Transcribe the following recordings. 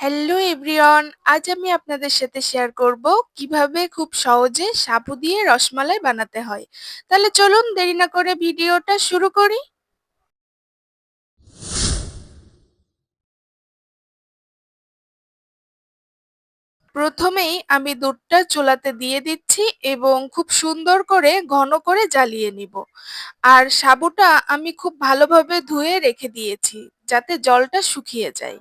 Hello everyone, আজ আমি আপনাদের সাথে শেয়ার করব কীভাবে খুব সহজে সাবু দিয়ে রসমালাই বানাতে হয়। তাহলে চলুন দেরি না করে ভিডিওটা শুরু করি। প্রথমেই আমি দুধটা চুলাতে দিয়ে দিচ্ছি এবং খুব সুন্দর করে ঘন করে জ্বালিয়ে নিব। আর সাবুটা আমি খুব ভালোভাবে ধুয়ে রেখে দিয়েছি যাতে জলটা শুকিয়ে যায়।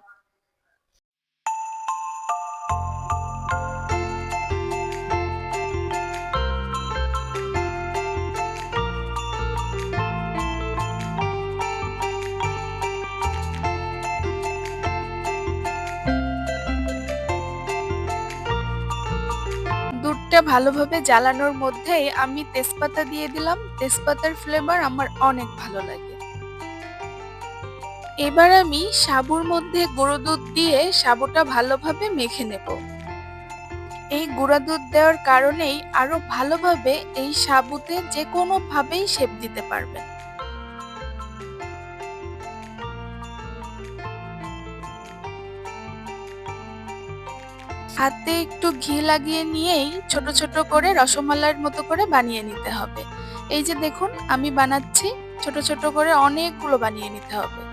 দুধটা ভালোভাবে জ্বালানোর মধ্যেই আমি তেজপাতা দিয়ে দিলাম। তেজপাতার ফ্লেভার আমার অনেক ভালো লাগে। এবার আমি সাবুর মধ্যে গুঁড়ো দুধ দিয়ে সাবুটা ভালোভাবে মেখে নেব। এই গুঁড়া দুধ দেওয়ার কারণেই আরও ভালোভাবে এই সাবুতে যে কোনো ভাবেই শেপ দিতে পারবেন। হাতে একটু ঘি লাগিয়ে নিয়েই ছোট ছোট করে রসমালাইয়ের মতো করে বানিয়ে নিতে হবে। এই যে দেখুন, আমি বানাচ্ছি, ছোট ছোট করে অনেকগুলো বানিয়ে নিতে হবে।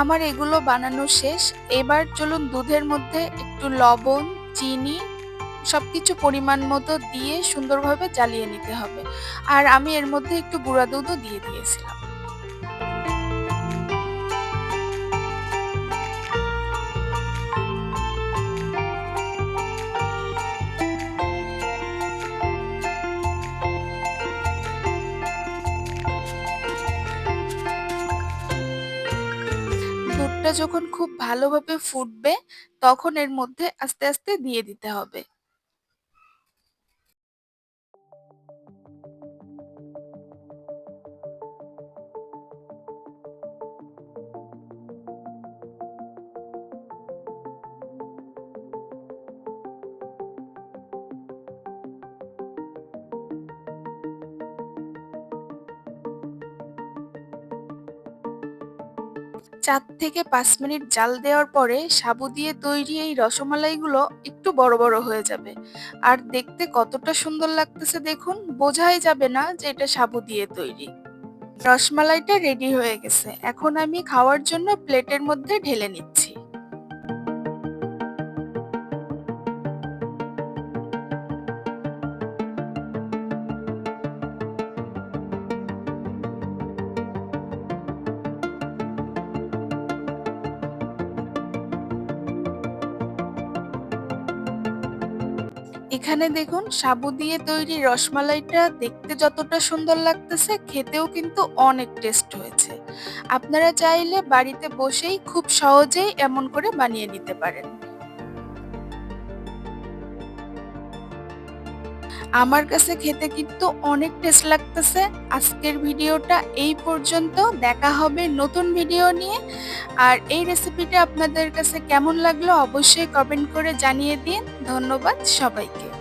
আমার এগুলো বানানো শেষ। এবার চলুন দুধের মধ্যে একটু লবণ, চিনি সব কিছু পরিমাণ মতো দিয়ে সুন্দরভাবে জ্বালিয়ে নিতে হবে। আর আমি এর মধ্যে একটু গুঁড়া দুধও দিয়ে দিয়েছিলাম। দুধটা যখন খুব ভালোভাবে ফুটবে তখন এর মধ্যে আস্তে আস্তে দিয়ে দিতে হবে। চার থেকে পাঁচ মিনিট জাল দেওয়ার পরে সাবু দিয়ে তৈরি এই রসমালাইগুলো একটু বড় বড় হয়ে যাবে। আর দেখতে কতটা সুন্দর লাগতেছে দেখুন, বোঝাই যাবে না যে এটা সাবু দিয়ে তৈরি। রসমালাইটা রেডি হয়ে গেছে। এখন আমি খাওয়ার জন্য প্লেটের মধ্যে ঢেলে নিচ্ছি। এখানে দেখুন, সাবু দিয়ে তৈরি রসমালাইটা দেখতে যতটা সুন্দর লাগতেছে, খেতেও কিন্তু অনেক টেস্ট হয়েছে। আপনারা চাইলে বাড়িতে বসেই খুব সহজেই এমন করে বানিয়ে নিতে পারেন। আমার কাছে খেতে কিন্তু অনেক টেস্ট লাগতেছে। আজকের ভিডিওটা এই পর্যন্ত। দেখা হবে নতুন ভিডিও নিয়ে। আর এই রেসিপিটা আপনাদের কাছে কেমন লাগল অবশ্যই কমেন্ট করে জানিয়ে দিন। ধন্যবাদ সবাইকে।